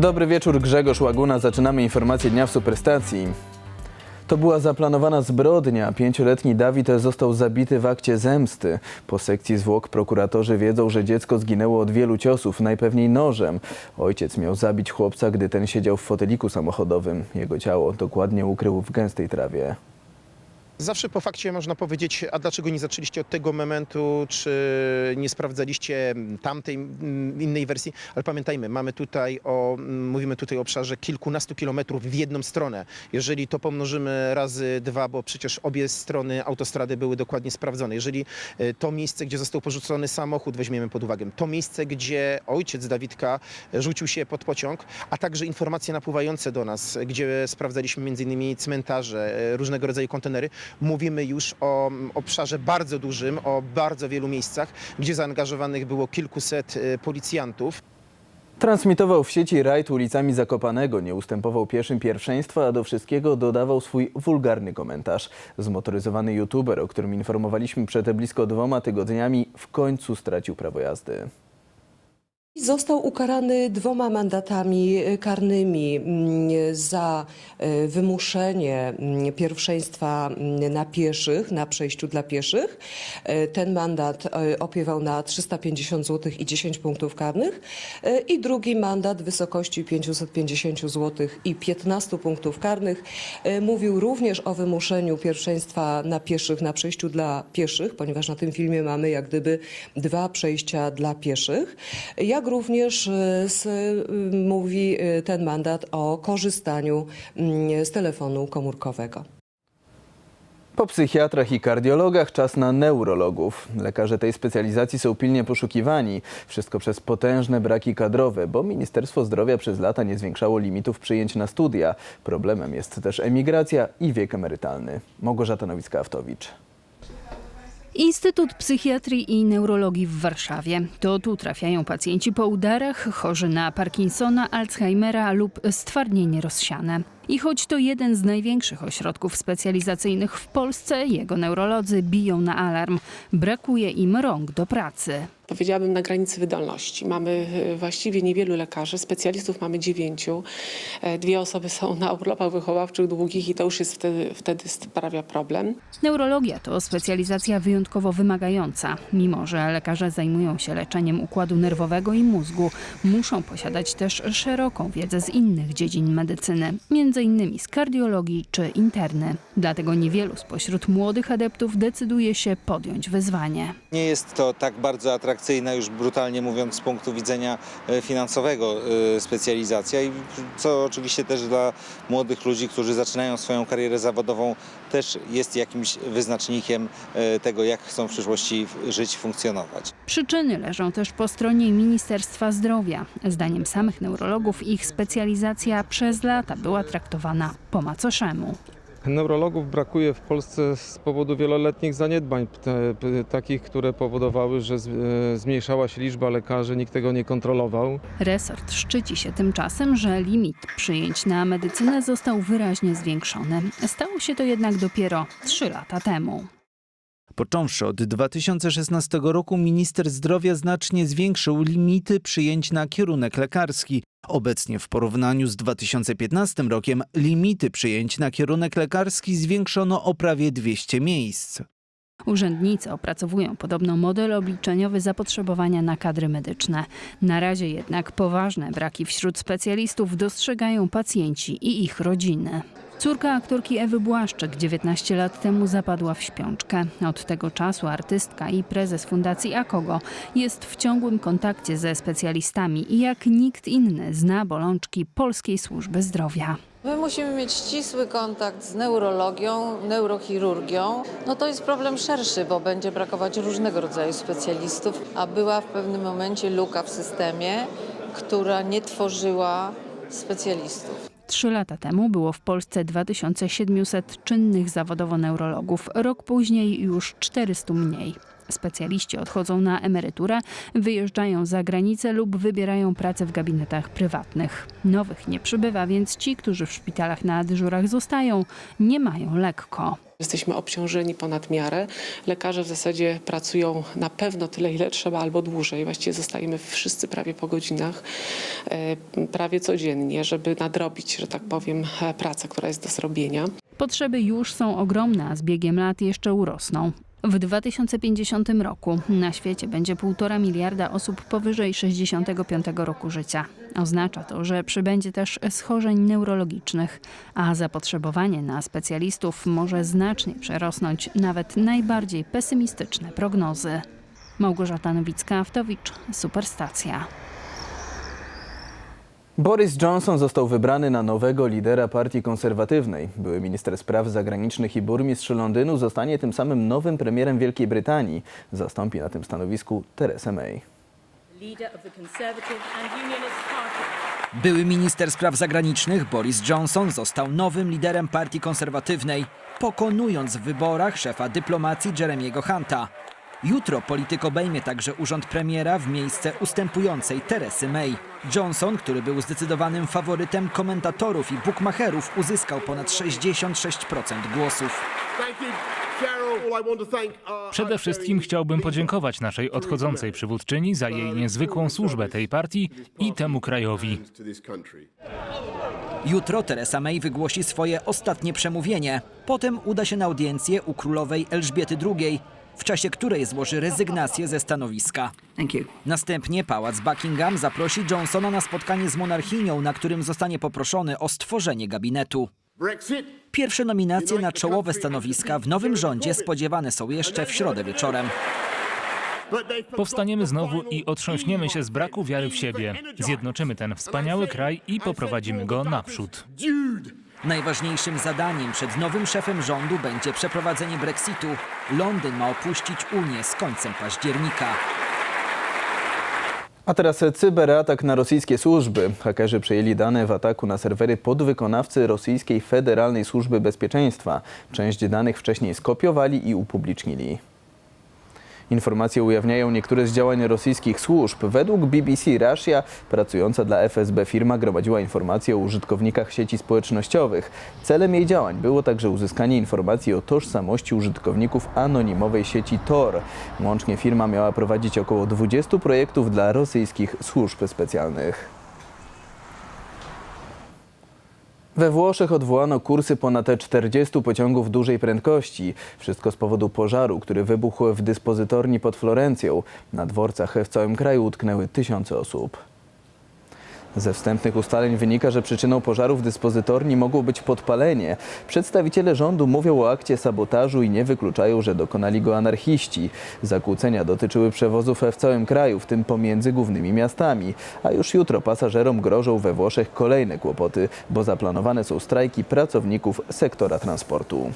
Dobry wieczór, Grzegorz Łaguna. Zaczynamy informację dnia w Superstacji. To była zaplanowana zbrodnia. Pięcioletni Dawid został zabity w akcie zemsty. Po sekcji zwłok prokuratorzy wiedzą, że dziecko zginęło od wielu ciosów, najpewniej nożem. Ojciec miał zabić chłopca, gdy ten siedział w foteliku samochodowym. Jego ciało dokładnie ukrył w gęstej trawie. Zawsze po fakcie można powiedzieć, a dlaczego nie zaczęliście od tego momentu, czy nie sprawdzaliście tamtej mm, innej wersji, ale pamiętajmy, mamy tutaj o, mm, mówimy tutaj o obszarze kilkunastu kilometrów w jedną stronę. Jeżeli to pomnożymy razy dwa, bo przecież obie strony autostrady były dokładnie sprawdzone. Jeżeli e, to miejsce, gdzie został porzucony samochód, weźmiemy pod uwagę, to miejsce, gdzie ojciec Dawidka rzucił się pod pociąg, a także informacje napływające do nas, gdzie sprawdzaliśmy m.in. cmentarze, e, różnego rodzaju kontenery, mówimy już o mm, obszarze bardzo dużym, o bardzo wielu miejscach, gdzie zaangażowanych było kilkuset e, policjantów. Transmitował w sieci rajd ulicami Zakopanego, nie ustępował pieszym pierwszeństwa, a do wszystkiego dodawał swój wulgarny komentarz. Zmotoryzowany youtuber, o którym informowaliśmy przed blisko dwoma tygodniami, w końcu stracił prawo jazdy. Został ukarany dwoma mandatami e, karnymi mm, za e, wymuszenie mm, pierwszeństwa mm, na pieszych, na przejściu dla pieszych. E, Ten mandat opiewał na 350 zł i 10 punktów karnych. I drugi mandat w wysokości 550 zł i 15 punktów karnych. Mówił również o wymuszeniu pierwszeństwa na pieszych, na przejściu dla pieszych, ponieważ na tym filmie mamy jak gdyby dwa przejścia dla pieszych, jak również z, y, mówi e, ten mandat o korzystaniu mm, z telefonu komórkowego. Po psychiatrach i kardiologach czas na neurologów. Lekarze tej specjalizacji są pilnie poszukiwani. Wszystko przez potężne braki kadrowe, bo Ministerstwo Zdrowia przez lata nie zwiększało limitów przyjęć na studia. Problemem jest też emigracja i wiek emerytalny. Małgorzata Nowicka-Aftowicz. Instytut Psychiatrii i Neurologii w Warszawie. To tu trafiają pacjenci po udarach, chorzy na Parkinsona, Alzheimera lub stwardnienie rozsiane. I choć to jeden z największych ośrodków specjalizacyjnych w Polsce, jego neurolodzy biją na alarm. Brakuje im rąk do pracy. powiedziałabym na granicy wydolności. Mamy e, właściwie niewielu lekarzy, specjalistów mamy dziewięciu. E, Dwie osoby są na urlopach wychowawczych długich i to już jest wtedy, wtedy sprawia problem. Neurologia to specjalizacja wyjątkowo wymagająca. Mimo, że lekarze zajmują się leczeniem układu nerwowego i mózgu, muszą posiadać też szeroką wiedzę z innych dziedzin medycyny, między innymi z kardiologii czy interny. Dlatego niewielu spośród młodych adeptów decyduje się podjąć wyzwanie. Nie jest to tak bardzo atrakcyjna, już brutalnie mówiąc, z punktu widzenia e, finansowego e, specjalizacja i co oczywiście też dla młodych ludzi, którzy zaczynają swoją karierę zawodową, też jest jakimś wyznacznikiem e, tego, jak chcą w przyszłości żyć, funkcjonować. Przyczyny leżą też po stronie Ministerstwa Zdrowia. Zdaniem samych neurologów ich specjalizacja przez lata była traktowana po macoszemu. Neurologów brakuje w Polsce z powodu wieloletnich zaniedbań, takich, które powodowały, że e, zmniejszała się liczba lekarzy, nikt tego nie kontrolował. Resort szczyci się tymczasem, że limit przyjęć na medycynę został wyraźnie zwiększony. Stało się to jednak dopiero trzy lata temu. Począwszy od 2016 roku minister zdrowia znacznie zwiększył limity przyjęć na kierunek lekarski. Obecnie w porównaniu z 2015 rokiem limity przyjęć na kierunek lekarski zwiększono o prawie 200 miejsc. Urzędnicy opracowują podobno model obliczeniowy zapotrzebowania na kadry medyczne. Na razie jednak poważne braki wśród specjalistów dostrzegają pacjenci i ich rodziny. Córka aktorki Ewy Błaszczyk 19 lat temu zapadła w śpiączkę. Od tego czasu artystka i prezes Fundacji Akogo jest w ciągłym kontakcie ze specjalistami i jak nikt inny zna bolączki polskiej służby zdrowia. My musimy mieć ścisły kontakt z neurologią, neurochirurgią. No to jest problem szerszy, bo będzie brakować różnego rodzaju specjalistów, a była w pewnym momencie luka w systemie, która nie tworzyła specjalistów. Trzy lata temu było w Polsce 2700 czynnych zawodowo neurologów, rok później już 400 mniej. Specjaliści odchodzą na emeryturę, wyjeżdżają za granicę lub wybierają pracę w gabinetach prywatnych. Nowych nie przybywa, więc ci, którzy w szpitalach na dyżurach zostają, nie mają lekko. Jesteśmy obciążeni ponad miarę. Lekarze w zasadzie pracują na pewno tyle, ile trzeba, albo dłużej. Właściwie zostajemy wszyscy prawie po godzinach, e, prawie codziennie, żeby nadrobić, że tak powiem, e, pracę, która jest do zrobienia. Potrzeby już są ogromne, a z biegiem lat jeszcze urosną. W 2050 roku na świecie będzie 1,5 miliarda osób powyżej 65 roku życia. Oznacza to, że przybędzie też schorzeń neurologicznych, a zapotrzebowanie na specjalistów może znacznie przerosnąć nawet najbardziej pesymistyczne prognozy. Małgorzata Nowicka-Awtowicz, Superstacja. Boris Johnson został wybrany na nowego lidera partii konserwatywnej. Były minister spraw zagranicznych i burmistrz Londynu zostanie tym samym nowym premierem Wielkiej Brytanii. Zastąpi na tym stanowisku Teresę May. Były minister spraw zagranicznych Boris Johnson został nowym liderem partii konserwatywnej, pokonując w wyborach szefa dyplomacji Jeremiego Hunta. Jutro polityk obejmie także urząd premiera w miejsce ustępującej Teresy May. Johnson, który był zdecydowanym faworytem komentatorów i bukmacherów, uzyskał ponad 66% głosów. Przede wszystkim chciałbym podziękować naszej odchodzącej przywódczyni za jej niezwykłą służbę tej partii i temu krajowi. Jutro Teresa May wygłosi swoje ostatnie przemówienie. Potem uda się na audiencję u królowej Elżbiety II, w czasie której złoży rezygnację ze stanowiska. Następnie pałac Buckingham zaprosi Johnsona na spotkanie z monarchinią, na którym zostanie poproszony o stworzenie gabinetu. Pierwsze nominacje na czołowe stanowiska w nowym rządzie spodziewane są jeszcze w środę wieczorem. Powstaniemy znowu i otrząśniemy się z braku wiary w siebie. Zjednoczymy ten wspaniały kraj i poprowadzimy go naprzód. Najważniejszym zadaniem przed nowym szefem rządu będzie przeprowadzenie Brexitu. Londyn ma opuścić Unię z końcem października. A teraz cyberatak na rosyjskie służby. Hakerzy przejęli dane w ataku na serwery podwykonawcy rosyjskiej Federalnej Służby Bezpieczeństwa. Część danych wcześniej skopiowali i upublicznili. Informacje ujawniają niektóre z działań rosyjskich służb. Według BBC Russia pracująca dla FSB firma gromadziła informacje o użytkownikach sieci społecznościowych. Celem jej działań było także uzyskanie informacji o tożsamości użytkowników anonimowej sieci Tor. Łącznie firma miała prowadzić około 20 projektów dla rosyjskich służb specjalnych. We Włoszech odwołano kursy ponad 40 pociągów dużej prędkości. Wszystko z powodu pożaru, który wybuchł w dyspozytorni pod Florencją. Na dworcach w całym kraju utknęły tysiące osób. Ze wstępnych ustaleń wynika, że przyczyną pożaru w dyspozytorni mogło być podpalenie. Przedstawiciele rządu mówią o akcie sabotażu i nie wykluczają, że dokonali go anarchiści. Zakłócenia dotyczyły przewozów w całym kraju, w tym pomiędzy głównymi miastami. A już jutro pasażerom grożą we Włoszech kolejne kłopoty, bo zaplanowane są strajki pracowników sektora transportu.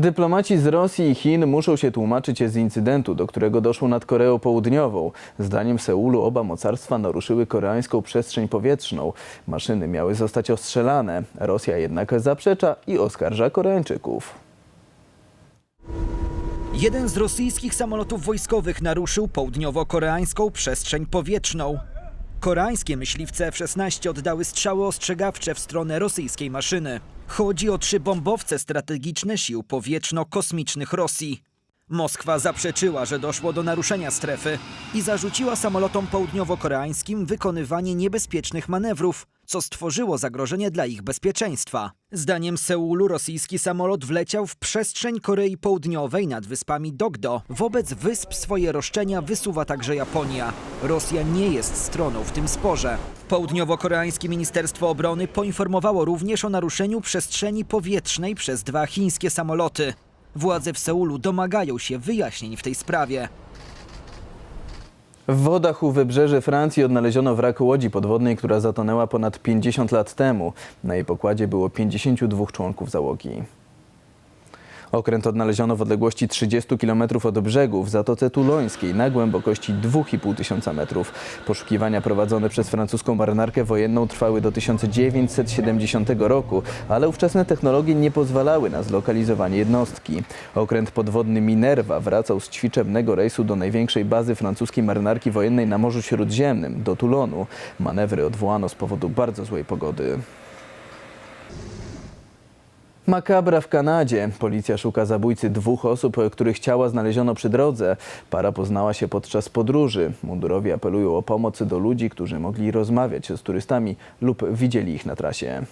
Dyplomaci z Rosji i Chin muszą się tłumaczyć z incydentu, do którego doszło nad Koreą Południową. Zdaniem Seulu oba mocarstwa naruszyły koreańską przestrzeń powietrzną. Maszyny miały zostać ostrzelane. Rosja jednak zaprzecza i oskarża Koreańczyków. Jeden z rosyjskich samolotów wojskowych naruszył południowo-koreańską przestrzeń powietrzną. Koreańskie myśliwce F-16 oddały strzały ostrzegawcze w stronę rosyjskiej maszyny. Chodzi o trzy bombowce strategiczne sił powietrzno-kosmicznych Rosji. Moskwa zaprzeczyła, że doszło do naruszenia strefy i zarzuciła samolotom południowo-koreańskim wykonywanie niebezpiecznych manewrów, co stworzyło zagrożenie dla ich bezpieczeństwa. Zdaniem Seulu rosyjski samolot wleciał w przestrzeń Korei Południowej nad wyspami Dogdo. Wobec wysp swoje roszczenia wysuwa także Japonia. Rosja nie jest stroną w tym sporze. Południowo-koreańskie Ministerstwo Obrony poinformowało również o naruszeniu przestrzeni powietrznej przez dwa chińskie samoloty. Władze w Seulu domagają się wyjaśnień w tej sprawie. W wodach u wybrzeży Francji odnaleziono wrak łodzi podwodnej, która zatonęła ponad 50 lat temu. Na jej pokładzie było 52 członków załogi. Okręt odnaleziono w odległości 30 km od brzegu w Zatoce Tulońskiej na głębokości 2,5 tysiąca metrów. Poszukiwania prowadzone przez francuską marynarkę wojenną trwały do 1970 roku, ale ówczesne technologie nie pozwalały na zlokalizowanie jednostki. Okręt podwodny Minerva wracał z ćwiczebnego rejsu do największej bazy francuskiej marynarki wojennej na Morzu Śródziemnym, do Toulonu. Manewry odwołano z powodu bardzo złej pogody. Makabra w Kanadzie. Policja szuka zabójcy dwóch osób, których ciała znaleziono przy drodze. Para poznała się podczas podróży. Mundurowi apelują o pomoc do ludzi, którzy mogli rozmawiać z turystami lub widzieli ich na trasie.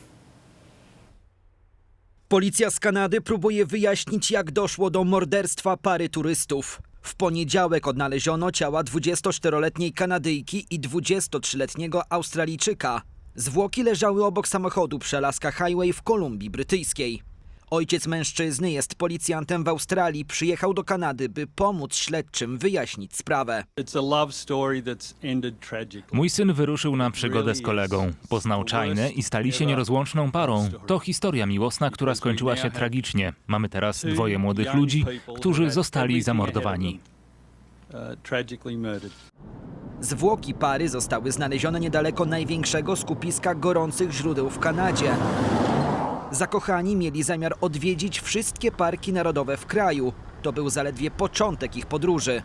Policja z Kanady próbuje wyjaśnić, jak doszło do morderstwa pary turystów. W poniedziałek odnaleziono ciała 24-letniej Kanadyjki i 23-letniego Australijczyka. Zwłoki leżały obok samochodu przy Alaska Highway w Kolumbii Brytyjskiej. Ojciec mężczyzny jest policjantem w Australii. Przyjechał do Kanady, by pomóc śledczym wyjaśnić sprawę. Mój syn wyruszył na przygodę z kolegą. Poznał Czajnę i stali się nierozłączną parą. To historia miłosna, która skończyła się tragicznie. Mamy teraz dwoje młodych ludzi, którzy zostali zamordowani. Zwłoki pary zostały znalezione niedaleko największego skupiska gorących źródeł w Kanadzie. Zakochani mieli zamiar odwiedzić wszystkie parki narodowe w kraju. To był zaledwie początek ich podróży.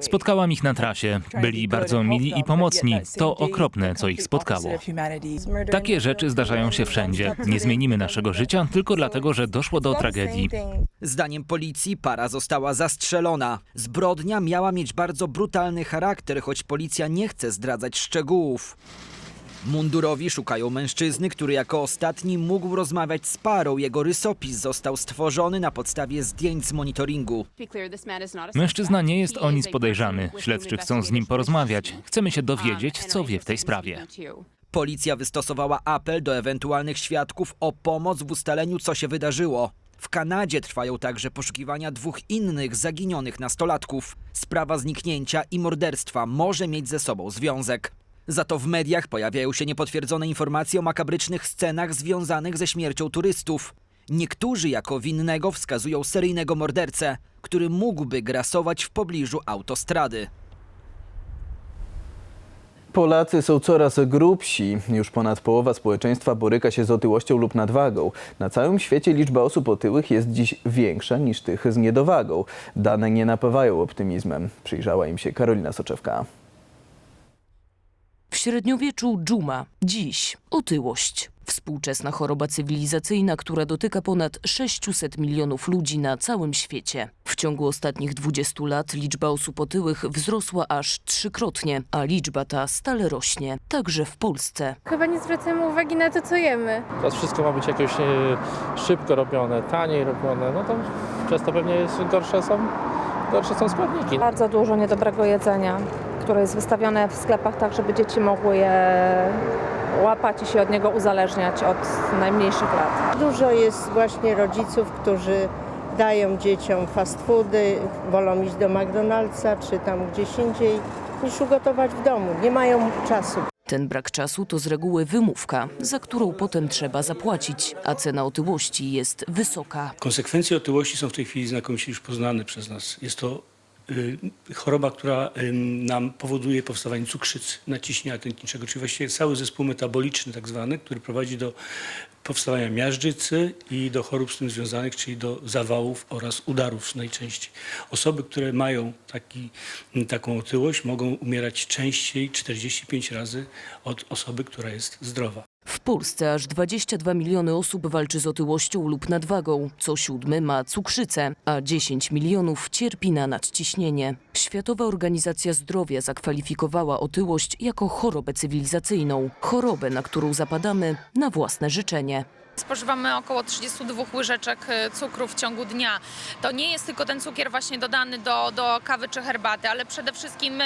Spotkałam ich na trasie. Byli bardzo mili i pomocni. To okropne, co ich spotkało. Takie rzeczy zdarzają się wszędzie. Nie zmienimy naszego życia tylko dlatego, że doszło do tragedii. Zdaniem policji para została zastrzelona. Zbrodnia miała mieć bardzo brutalny charakter, choć policja nie chce zdradzać szczegółów. Mundurowi szukają mężczyzny, który jako ostatni mógł rozmawiać z parą. Jego rysopis został stworzony na podstawie zdjęć z monitoringu. Mężczyzna nie jest o nic podejrzany. Śledczy chcą z nim porozmawiać. Chcemy się dowiedzieć, co wie w tej sprawie. Policja wystosowała apel do ewentualnych świadków o pomoc w ustaleniu, co się wydarzyło. W Kanadzie trwają także poszukiwania dwóch innych zaginionych nastolatków. Sprawa zniknięcia i morderstwa może mieć ze sobą związek. Za to w mediach pojawiają się niepotwierdzone informacje o makabrycznych scenach związanych ze śmiercią turystów. Niektórzy jako winnego wskazują seryjnego mordercę, który mógłby grasować w pobliżu autostrady. Polacy są coraz grubsi. Już ponad połowa społeczeństwa boryka się z otyłością lub nadwagą. Na całym świecie liczba osób otyłych jest dziś większa niż tych z niedowagą. Dane nie napawają optymizmem. Przyjrzała im się Karolina Soczewka. W średniowieczu dżuma, dziś otyłość. Współczesna choroba cywilizacyjna, która dotyka ponad 600 milionów ludzi na całym świecie. W ciągu ostatnich 20 lat liczba osób otyłych wzrosła aż trzykrotnie, a liczba ta stale rośnie, także w Polsce. Chyba nie zwracamy uwagi na to, co jemy. Teraz wszystko ma być jakoś e, szybko robione, taniej robione, no to przez to pewnie jest, gorsze, są, gorsze są składniki. Bardzo dużo niedobrego jedzenia, które jest wystawione w sklepach tak, żeby dzieci mogły je łapać i się od niego uzależniać od najmniejszych lat. Dużo jest właśnie rodziców, którzy dają dzieciom fast foody, wolą iść do McDonald'sa czy tam gdzieś indziej niż ugotować w domu. Nie mają czasu. Ten brak czasu to z reguły wymówka, za którą potem trzeba zapłacić, a cena otyłości jest wysoka. Konsekwencje otyłości są w tej chwili znakomicie już poznane przez nas. Jest to choroba, która y, nam powoduje powstawanie cukrzycy, naciśnienia tętniczego, czyli właściwie cały zespół metaboliczny tak zwany, który prowadzi do powstawania miażdżycy i do chorób z tym związanych, czyli do zawałów oraz udarów najczęściej. Osoby, które mają taki, taką otyłość mogą umierać częściej 45 razy od osoby, która jest zdrowa. Polsce aż 22 miliony osób walczy z otyłością lub nadwagą, co siódmy ma cukrzycę, a 10 milionów cierpi na nadciśnienie. Światowa Organizacja Zdrowia zakwalifikowała otyłość jako chorobę cywilizacyjną, chorobę, na którą zapadamy na własne życzenie. Spożywamy około 32 łyżeczek e, cukru w ciągu dnia. To nie jest tylko ten cukier właśnie dodany do, do kawy czy herbaty, ale przede wszystkim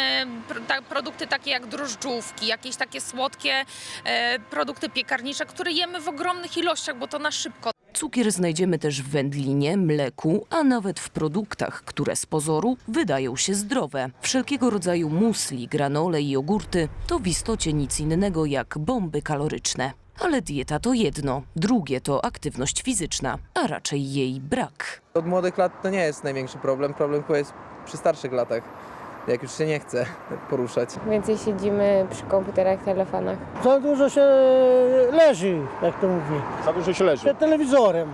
ta, produkty takie jak drożdżówki, jakieś takie słodkie e, produkty piekarnicze, które jemy w ogromnych ilościach, bo to na szybko. Cukier znajdziemy też w wędlinie, mleku, a nawet w produktach, które z pozoru wydają się zdrowe. Wszelkiego rodzaju musli, granole i jogurty to w istocie nic innego jak bomby kaloryczne. Ale dieta to jedno, drugie to aktywność fizyczna, a raczej jej brak. Od młodych lat to nie jest największy problem. Problem jest przy starszych latach, jak już się nie chce poruszać. Więcej siedzimy przy komputerach, telefonach. Za dużo się leży, jak to mówię. Za dużo się leży. Przed telewizorem.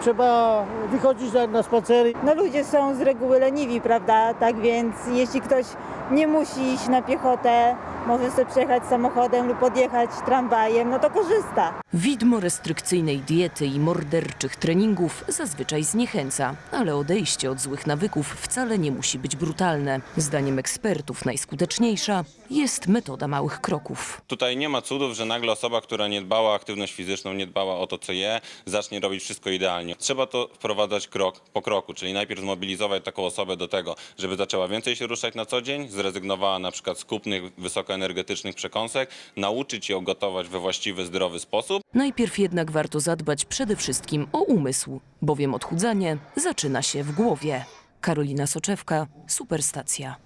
Trzeba wychodzić na, na spacery. No ludzie są z reguły leniwi, prawda? Tak więc jeśli ktoś nie musi iść na piechotę, może sobie przejechać samochodem lub podjechać tramwajem, no to korzysta. Widmo restrykcyjnej diety i morderczych treningów zazwyczaj zniechęca, ale odejście od złych nawyków wcale nie musi być brutalne. Zdaniem ekspertów najskuteczniejsza jest metoda małych kroków. Tutaj nie ma cudów, że nagle osoba, która nie dbała o aktywność fizyczną, nie dbała o to, co je, zacznie robić wszystko idealnie. Trzeba to wprowadzać krok po kroku, czyli najpierw zmobilizować taką osobę do tego, żeby zaczęła więcej się ruszać na co dzień, zrezygnowała na przykład z kupnych, wysokoenergetycznych przekąsek, nauczyć ją gotować we właściwy, zdrowy sposób. Najpierw jednak warto zadbać przede wszystkim o umysł, bowiem odchudzanie zaczyna się w głowie. Karolina Soczewka, Superstacja.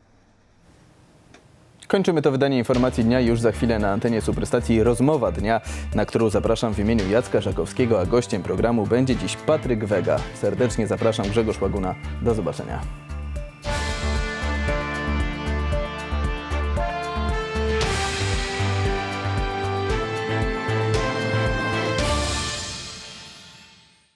Kończymy to wydanie informacji dnia już za chwilę na antenie Superstacji Rozmowa Dnia, na którą zapraszam w imieniu Jacka Żakowskiego, a gościem programu będzie dziś Patryk Wega. Serdecznie zapraszam Grzegorz Łaguna. Do zobaczenia.